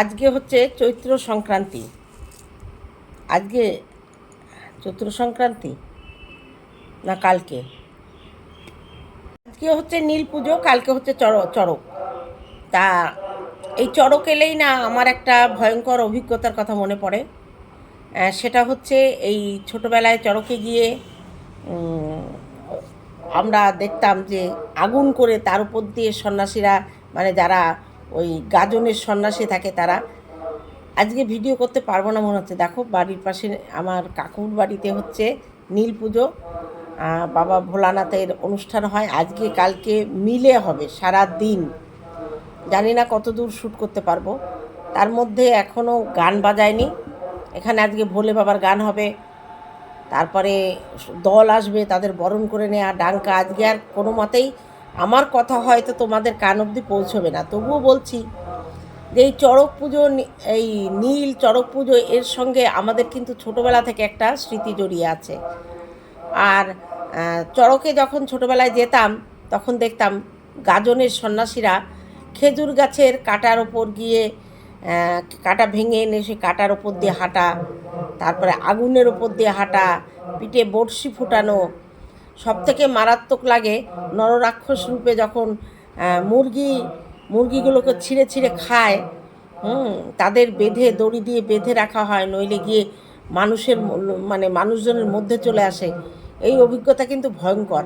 আজকে হচ্ছে চৈত্র সংক্রান্তি। আজকে চৈত্র সংক্রান্তি? না কালকে? আজকে হচ্ছে নীল পুজো, কালকে হচ্ছে চড়ক। তা এই চড়ক এলেই না আমার একটা ভয়ঙ্কর অভিজ্ঞতার কথা মনে পড়ে। সেটা হচ্ছে এই ছোটোবেলায় চড়কে গিয়ে আমরা দেখতাম যে আগুন করে তার উপর দিয়ে সন্ন্যাসীরা মানে যারা ওই গাজনের সন্ন্যাসী থাকে তারা। আজকে ভিডিও করতে পারব না মনে হচ্ছে। দেখো, বাড়ির পাশে আমার কাকুর বাড়িতে হচ্ছে নীল পুজো। বাবা ভোলানাথের অনুষ্ঠান হয়। আজকে কালকে মিলে হবে সারা দিন জানি না কত দূর শ্যুট করতে পারব। তার মধ্যে এখনও গান বাজায়নি। এখানে আজকে ভোলে বাবার গান হবে। তারপরে দল আসবে, তাদের বরণ করে নেওয়া ডাঙ্কা। আজকে আর কোনো মতেই আমার কথা হয়তো তোমাদের কান অবধি পৌঁছবে না। তবুও বলছি যে এই চড়ক পুজো, এই নীল চড়ক পুজো, এর সঙ্গে আমাদের কিন্তু ছোটোবেলা থেকে একটা স্মৃতি জড়িয়ে আছে। আর চড়কে যখন ছোটোবেলায় যেতাম, তখন দেখতাম গাজনের সন্ন্যাসীরা খেজুর গাছের কাটার ওপর গিয়ে কাটা ভেঙে এনে সে কাটার ওপর দিয়ে হাঁটা, তারপরে আগুনের ওপর দিয়ে হাঁটা, পিঠে বড়শি ফুটানো সব থেকে মারাত্মক লাগে নররাক্ষস রূপে যখন মুরগি, মুরগিগুলোকে ছিঁড়ে ছিঁড়ে খায়, হুম, তাদের বেঁধে, দড়ি দিয়ে বেঁধে রাখা হয়, নইলে গিয়ে মানুষের মানে মানুষজনের মধ্যে চলে আসে। এই অভিজ্ঞতা কিন্তু ভয়ঙ্কর।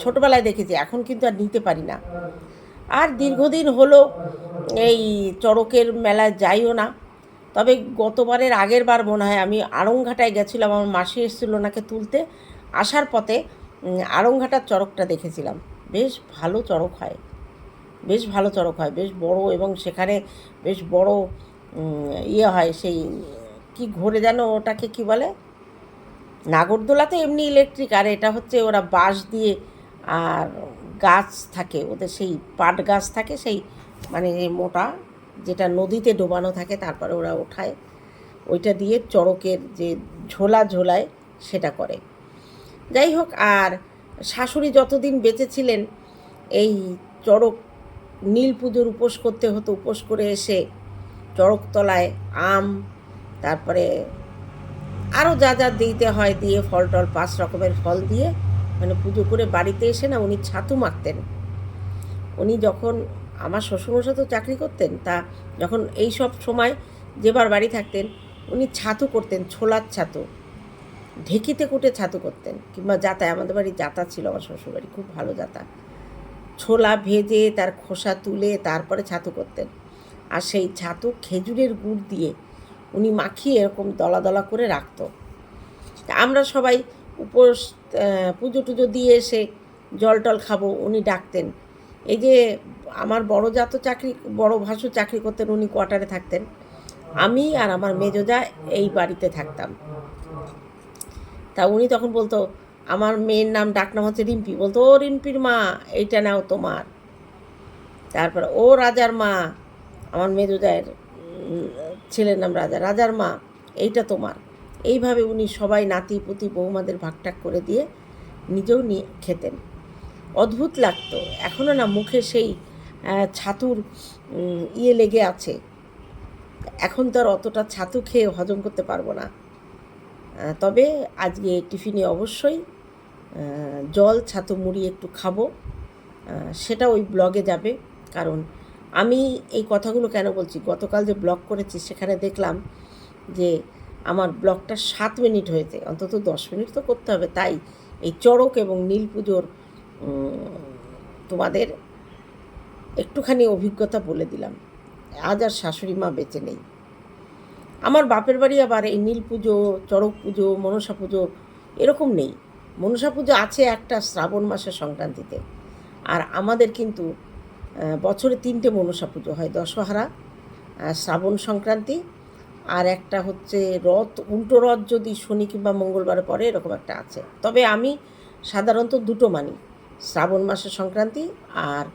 ছোটোবেলায় দেখেছি, এখন কিন্তু আর নিতে পারি না। আর দীর্ঘদিন হলো, এই চড়কের মেলায় যাইও না। তবে গতবারের আগের বার মনে হয় আমি আড়ংঘাটায় গেছিলাম, আমার মাসি এসেছিল ওনাকে তুলতে। আসার পথে আড়ংঘাটার চড়কটা দেখেছিলাম। বেশ ভালো চড়ক হয়। বেশ ভালো চড়ক হয়। বেশ বড় এবং সেখানে বেশ বড় ইয়ে হয় সেই, কি ঘোরে যেন ওটাকে কি বলে? নাগরদোলা তো এমনি ইলেকট্রিক আর এটা হচ্ছে ওরা বাঁশ দিয়ে, আর গাছ থাকে, ওদের সেই পাট গাছ থাকে, সেই মানে মোটা, যেটা নদীতে ডোবানো থাকে, তারপরে ওরা ওঠায়। ওইটা দিয়ে চড়কের যে ঝোলা ঝোলায় সেটা করে। যাই হোক, আর শাশুড়ি যতদিন বেঁচে ছিলেন, এই চড়ক নীল পুজোর উপোস করতে হতো, উপোস করে এসে চড়কতলায় আম, তারপরে আরও যা যা দিতে হয় দিয়ে ফল টল, পাঁচ রকমের ফল দিয়ে মানে পুজো করে বাড়িতে এসে না উনি ছাতু মাখতেন। উনি যখন আমার শ্বশুরমশাই তো চাকরি করতেন, তা যখন এই সব সময় যেবার বাড়ি থাকতেন, উনি ছাতু করতেন, ছোলার ছাতু। ঢেকিতে কুটে ছাতু করতেন কিংবা জাতায় আমাদের বাড়ি জাতা ছিল, আমার শ্বশুরবাড়ি খুব ভালো জাতা ছোলা ভেজে তার খোসা তুলে তারপরে ছাতু করতেন। আর সেই ছাতু খেজুরের গুড় দিয়ে উনি মাখিয়ে এরকম দলা দলা করে রাখত। আমরা সবাই উপোস পুজো টুজো দিয়ে এসে জল টল খাব, উনি ডাকতেন। এই যে আমার বড় যা তো চাকরি, বড় ভাসু চাকরি করতেন, উনি কোয়ার্টারে থাকতেন। আমি আর আমার মেজোজা এই বাড়িতে থাকতাম। তা উনি তখন বলতো আমার মেয়ের নাম ডাকনাম হচ্ছে রিম্পি। বলতো ও রিম্পির মা এইটা নাও তোমার। তারপরে ও রাজার মা। আমার মেজোজায়ের উম, ছেলের নাম রাজা। রাজার মা এইটা তোমার। এইভাবে উনি সবাই নাতি পুতি বৌমাদের ভাগটাক করে দিয়ে নিজেও নিয়ে খেতেন। অদ্ভুত লাগতো। এখনও না মুখে সেই ছাতুর ইয়ে লেগে আছে। এখন তো আর অতটা ছাতু খেয়ে হজম করতে পারব না। তবে আজকে টিফিনে অবশ্যই জল ছাতু মুড়ি একটু খাব। সেটা ওই ব্লগে যাবে। কারণ আমি এই কথাগুলো কেন বলছি? গতকাল যে ব্লগ করেছি, সেখানে দেখলাম যে আমার ব্লগটা সাত মিনিট হয়েছে। অন্তত দশ মিনিট তো করতে হবে। তাই এই চড়ক এবং নীল পুজোর তোমাদের একটুখানি অভিজ্ঞতা বলে দিলাম। আজ আর শাশুড়ি মা বেঁচে নেই। আমার বাপের বাড়ি আবার এই নীল পুজো, চড়ক পুজো, মনসা পুজো এরকম নেই। মনসা পুজো আছে একটা শ্রাবণ মাসের সংক্রান্তিতে। আর আমাদের কিন্তু বছরে তিনটে মনসা পুজো হয়, দশহরা শ্রাবণ সংক্রান্তি আর একটা হচ্ছে রথ। উল্টো রথ যদি শনি কিংবা মঙ্গলবারে পরে এরকম একটা আছে। তবে আমি সাধারণত দুটো মানি, শ্রাবণ মাসের সংক্রান্তি আর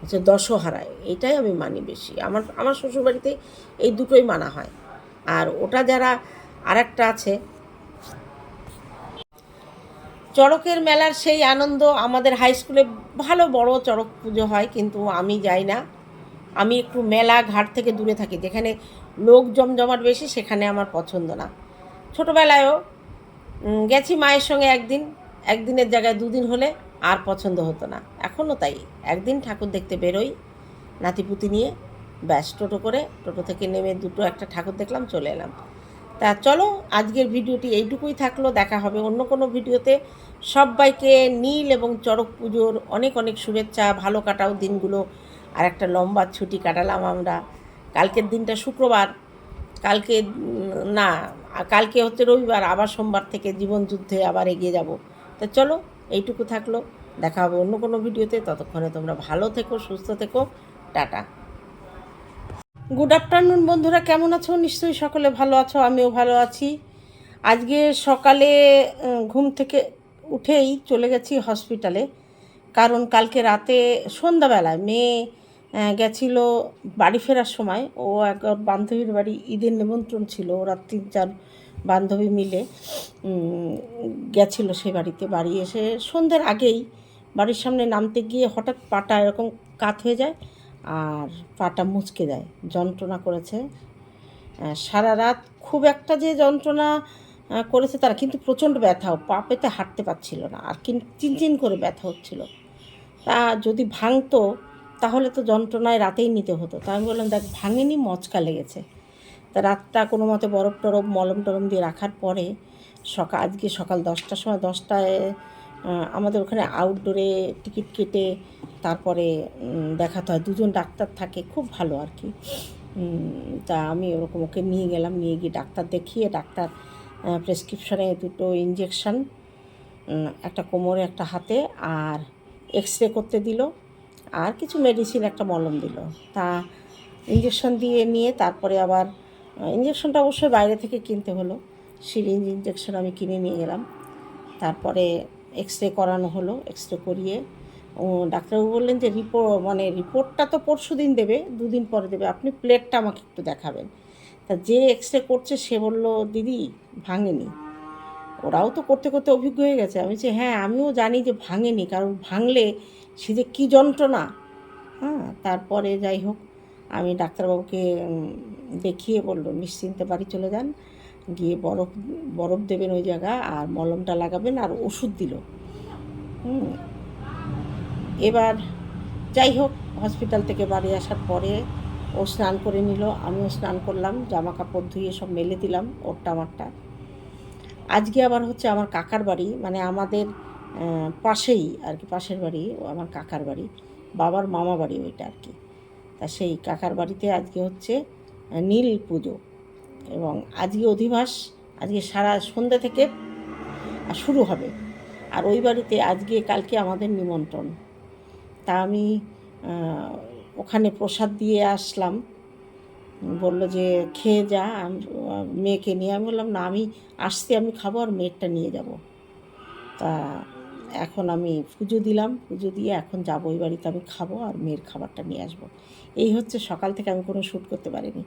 হচ্ছে দশহরায়। এটাই আমি মানি বেশি। আমার আমার শ্বশুরবাড়িতে এই দুটোই মানা হয়। আর ওটা যারা আরেকটা আছে। চড়কের মেলার সেই আনন্দ আমাদের হাই স্কুলে ভালো বড় চড়ক পুজো হয়, কিন্তু আমি যাই না। আমি একটু মেলা ঘাট থেকে দূরে থাকি, যেখানে লোক জমজমাট বেশি, সেখানে আমার পছন্দ না। ছোটোবেলায়ও গেছি মায়ের সঙ্গে একদিন, একদিনের জায়গায় দুদিন হলে আর পছন্দ হতো না। এখনও তাই, একদিন ঠাকুর দেখতে বেরোই নাতিপুতি নিয়ে। ব্যাস, টোটো করে টোটো থেকে নেমে দুটো একটা ঠাকুর দেখলাম, চলে এলাম। তা চলো, আজকের ভিডিওটি এইটুকুই থাকল। দেখা হবে অন্য কোনো ভিডিওতে। সবাইকে নীল এবং চড়ক পুজোর অনেক অনেক শুভেচ্ছা, ভালো কাটাও দিনগুলো। আর একটা লম্বা ছুটি কাটালাম আমরা। কালকের দিনটা শুক্রবার। কালকে না, কালকে হচ্ছে রবিবার, আবার সোমবার থেকে জীবন যুদ্ধে আবার এগিয়ে যাব। তা চলো, এইটুকু থাকল। দেখা হবে অন্য কোনো ভিডিওতে। ততক্ষণে তোমরা ভালো থেকো, সুস্থ থেকো। টাটা। গুড আফটারনুন বন্ধুরা। কেমন আছো? নিশ্চয়ই সকলে ভালো আছো, আমিও ভালো আছি। আজকে সকালে ঘুম থেকে উঠেই চলে গেছি হসপিটালে। কারণ কালকে রাতে সন্ধ্যাবেলায় মেয়ে গেছিল বাড়ি ফেরার সময়। ও এক বান্ধবীর বাড়ি ঈদের নিমন্ত্রণ ছিল। ওরা তিন চার বান্ধবী মিলে গেছিল সে বাড়িতে। বাড়ি এসে সন্ধ্যের আগেই বাড়ির সামনে নামতে গিয়ে হঠাৎ পাটা এরকম কাত হয়ে যায়। আর পাটা মুচকে দেয়, যন্ত্রণা করেছে। সারা রাত খুব একটা যে যন্ত্রণা করেছে তারা, কিন্তু প্রচণ্ড ব্যথাও পা পেতে হাঁটতে পারছিল না, আর চিনচিন করে ব্যথা হচ্ছিল। তা যদি ভাঙতো, তাহলে তো যন্ত্রণায় রাতেই নিতে হতো। তা আমি বললাম, দেখ, ভাঙেনি, মচকা লেগেছে। তা রাতটা কোনো মতে বরফ টরফ, মলম টলম দিয়ে রাখার পরে সকাল আজকে সকাল দশটার সময়, দশটায় আমাদের ওখানে আউটডোরে টিকিট কেটে তারপরে দেখাতে হয়। দুজন ডাক্তার থাকে, খুব ভালো আর কি। তা আমি ওরকম ওকে নিয়ে গেলাম, নিয়ে গিয়ে ডাক্তার দেখিয়ে ডাক্তার প্রেসক্রিপশনে দুটো ইঞ্জেকশন একটা কোমরে, একটা হাতে, আর এক্স রে করতে দিল, আর কিছু মেডিসিন একটা মলম দিল। তা ইঞ্জেকশন দিয়ে নিয়ে তারপরে আবার ইঞ্জেকশনটা অবশ্যই বাইরে থেকে কিনতে হলো। সিরিঞ্জ ইঞ্জেকশন আমি কিনে নিয়ে গেলাম। তারপরে এক্স রে করানো হলো এক্স রে করিয়ে ও ডাক্তারবাবু বললেন যে রিপোর্ট মানে রিপোর্টটা তো পরশু দিন দেবে, দুদিন পরে দেবে। আপনি প্লেটটা আমাকে একটু দেখাবেন। তা যে এক্স রে করছে সে বলল, দিদি, ভাঙেনি। ওরাও তো করতে করতে অভিজ্ঞ হয়ে গেছে। আমি বলছি হ্যাঁ আমিও জানি যে ভাঙেনি, কারণ ভাঙলে সে যে কী যন্ত্রণা। হ্যাঁ তারপরে যাই হোক, আমি ডাক্তারবাবুকে দেখিয়ে বলল, নিশ্চিন্তে বাড়ি চলে যান। গিয়ে বরফ বরফ দেবেন ওই জায়গা, আর মলমটা লাগাবেন, আর ওষুধ দিল। হুম এবার যাই হোক হসপিটাল থেকে বাড়ি আসার পরে ও স্নান করে নিল। আমিও স্নান করলাম জামা কাপড় ধুয়ে সব মেলে দিলাম, ওরটা আমারটা। আজকে আবার হচ্ছে আমার কাকার বাড়ি মানে আমাদের পাশেই আর কি, পাশের বাড়ি, ও আমার কাকার বাড়ি, বাবার মামা বাড়ি ওইটা আর কি। তা সেই কাকার বাড়িতে আজকে হচ্ছে নীল পুজো। এবং আজকে অধিবাস, আজকে সারা সন্ধ্যা থেকে শুরু হবে। আর ওই বাড়িতে আজকে, কালকে আমাদের নিমন্ত্রণ। তা আমি ওখানে প্রসাদ দিয়ে আসলাম। বলল যে, খেয়ে যা মেয়েকে নিয়ে। আমি বললাম, না, আমি আসতে আমি খাব আর মেয়েরটা নিয়ে যাব। তা এখন আমি পুজো দিলাম, পুজো দিয়ে এখন যাব ওই বাড়িতে আমি খাব আর মেয়ের খাবারটা নিয়ে আসব। এই হচ্ছে সকাল থেকে আমি কোনো শ্যুট করতে পারিনি।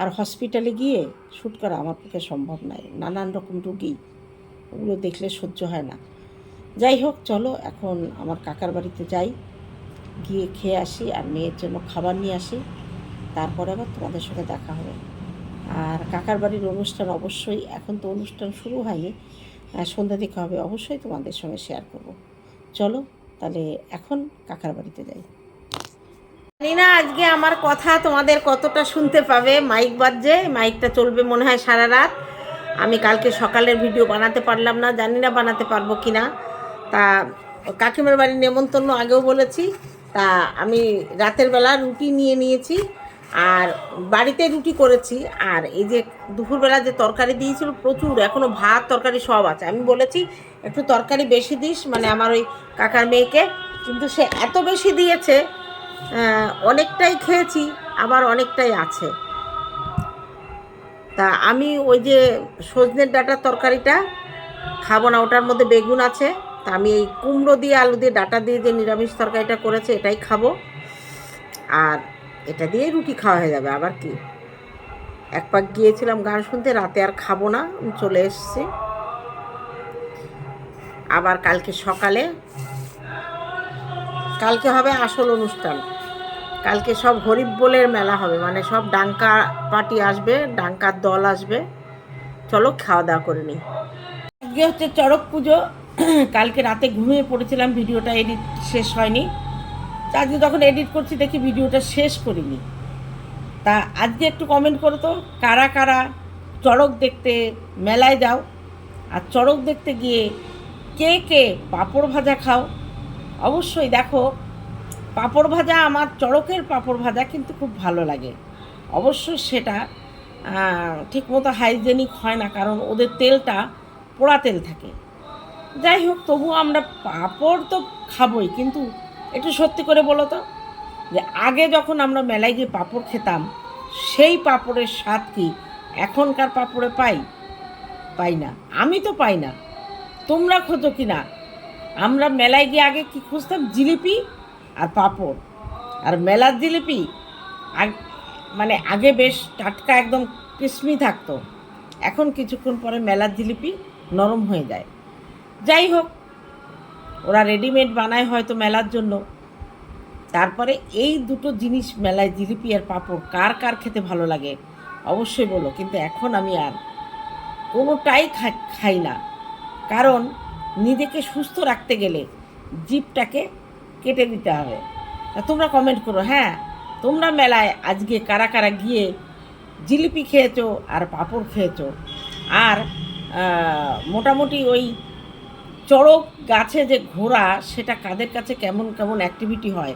আর হসপিটালে গিয়ে শ্যুট করা আমার পক্ষে সম্ভব নয়, নানান রকম রুগী, ওগুলো দেখলে সহ্য হয় না। যাই হোক, চলো, এখন আমার কাকার বাড়িতে যাই। গিয়ে খেয়ে আসি আর মেয়ের জন্য খাবার নিয়ে আসি। তারপরে আবার তোমাদের সঙ্গে দেখা হবে। আর কাকার বাড়ির অনুষ্ঠান অবশ্যই, এখন তো অনুষ্ঠান শুরু হয়নি সন্ধ্যা দিকে হবে, অবশ্যই তোমাদের সঙ্গে শেয়ার করব। চলো, তাহলে এখন কাকার বাড়িতে যাই। জানি না আজকে আমার কথা তোমাদের কতটা শুনতে পাবে মাইক বাজছে মাইকটা চলবে মনে হয় সারা রাত। আমি কালকে সকালের ভিডিও বানাতে পারলাম না, জানি না বানাতে পারব কি না তা কাকিমার বাড়ির নেমন্তন্ন আগেও বলেছি তা আমি রাতের বেলা রুটি নিয়ে নিয়েছি আর বাড়িতে রুটি করেছি। আর এই যে দুপুরবেলা যে তরকারি দিয়েছিল প্রচুর এখনও ভাত, তরকারি সব আছে। আমি বলেছি, একটু তরকারি বেশি দিস। মানে আমার ওই কাকার মেয়েকে। কিন্তু সে এত বেশি দিয়েছে অনেকটাই খেয়েছি, আবার অনেকটাই আছে। তা আমি ওই যে সজনের ডাটার তরকারিটা খাব না, ওটার মধ্যে বেগুন আছে। তা আমি এই কুমড়ো দিয়ে, আলু দিয়ে, ডাটা দিয়ে যে নিরামিষ তরকারিটা করেছে, এটাই খাব। আর এটা দিয়েই রুটি খাওয়া হয়ে যাবে, আবার কি? এক পাক গিয়েছিলাম গান শুনতে, রাতে আর খাব না চলে এসেছি। আবার কালকে সকালে, কালকে হবে আসল অনুষ্ঠান। কালকে সব হরিব বলের মেলা হবে মানে সব ডাঙ্কা পার্টি আসবে, ডাঙ্কার দল আসবে। চলো খাওয়া দাওয়া করে নিই। আজকে হচ্ছে চড়ক পুজো কালকে রাতে ঘুমিয়ে পড়েছিলাম, ভিডিওটা এডিট শেষ হয়নি। আজকে যখন এডিট করছি, দেখি ভিডিওটা শেষ করিনি। তা আজকে একটু কমেন্ট করো তো, কারা কারা চড়ক দেখতে মেলায় যাও, আর চড়ক দেখতে গিয়ে কে কে পাঁপড় ভাজা খাও? অবশ্যই দেখো, পাঁপড় ভাজা আমার চড়কের পাঁপড় ভাজা কিন্তু খুব ভালো লাগে। অবশ্যই সেটা ঠিকমতো হাইজেনিক হয় না, কারণ ওদের তেলটা পোড়া তেল থাকে। যাই হোক, তবুও আমরা পাঁপড় তো খাবই, কিন্তু একটু সত্যি করে বলো তো, যে আগে যখন আমরা মেলায় গিয়ে পাঁপড় খেতাম, সেই পাঁপড়ের স্বাদ কি এখনকার পাঁপড়ে পাই? পাই না। আমি তো পাই না। তোমরা খোঁজো কি না আমরা মেলায় গিয়ে আগে কি খুঁজতাম? জিলিপি আর পাঁপড়। আর মেলার জিলিপি মানে আগে বেশ টাটকা একদম ক্রিসমি থাকতো। এখন কিছুক্ষণ পরে মেলার জিলিপি নরম হয়ে যায়। যাই হোক ওরা রেডিমেড বানায় হয়তো মেলার জন্য। তারপরে এই দুটো জিনিস মেলায় জিলিপি আর পাঁপড় কার কার খেতে ভালো লাগে অবশ্যই বলো, কিন্তু এখন আমি আর কোনোটাই খাই না। কারণ নিজেকে সুস্থ রাখতে গেলে জিপটাকে কেটে দিতে হবে। তা তোমরা কমেন্ট করো হ্যাঁ তোমরা মেলায় আজকে কারা কারা গিয়ে জিলিপি খেয়েছো আর পাঁপড় খেয়েছো? আর মোটামুটি ওই চড়ক গাছে যে ঘোরা সেটা কাদের কাছে কেমন কেমন অ্যাক্টিভিটি হয়?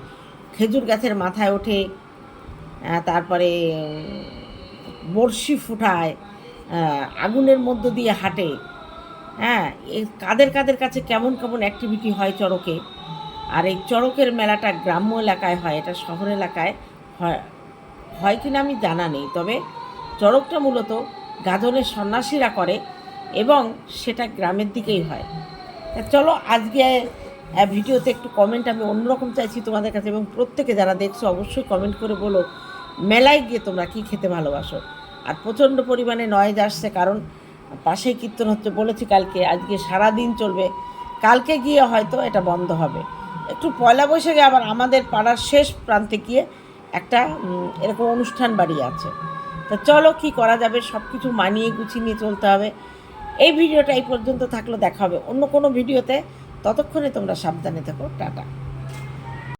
খেজুর গাছের মাথায় ওঠে তারপরে বড়শি ফুটায় আগুনের মধ্য দিয়ে হাঁটে। হ্যাঁ কাদের কাদের কাছে কেমন কেমন অ্যাক্টিভিটি হয় চড়কে? আর এই চড়কের মেলাটা গ্রাম্য এলাকায় হয়, এটা শহর এলাকায় হয় হয় কিনা আমি জানা নেই। তবে চড়কটা মূলত গাজনের সন্ন্যাসীরা করে এবং সেটা গ্রামের দিকেই হয়। চলো, আজকে ভিডিওতে একটু কমেন্ট আমি অন্যরকম চাইছি তোমাদের কাছে এবং প্রত্যেকে যারা দেখছ অবশ্যই কমেন্ট করে বলো, মেলায় গিয়ে তোমরা কী খেতে ভালোবাসো? আর প্রচণ্ড পরিমাণে নয়েজ আসছে, কারণ পাশেই কীর্তন হচ্ছে, বলেছি কালকে, আজকে সারা দিন চলবে। কালকে গিয়ে হয়তো এটা বন্ধ হবে। একটু পয়লা বৈশাখে আবার আমাদের পাড়ার শেষ প্রান্তে গিয়ে একটা এরকম অনুষ্ঠান বাড়ি আছে। তা চলো, কি করা যাবে? সব কিছু মানিয়ে গুছিয়ে নিয়ে চলতে হবে। এই ভিডিওটা এই পর্যন্ত থাকল, দেখা হবে অন্য কোনো ভিডিওতে। ততক্ষণে তোমরা সাবধানে থাকো, টাটা।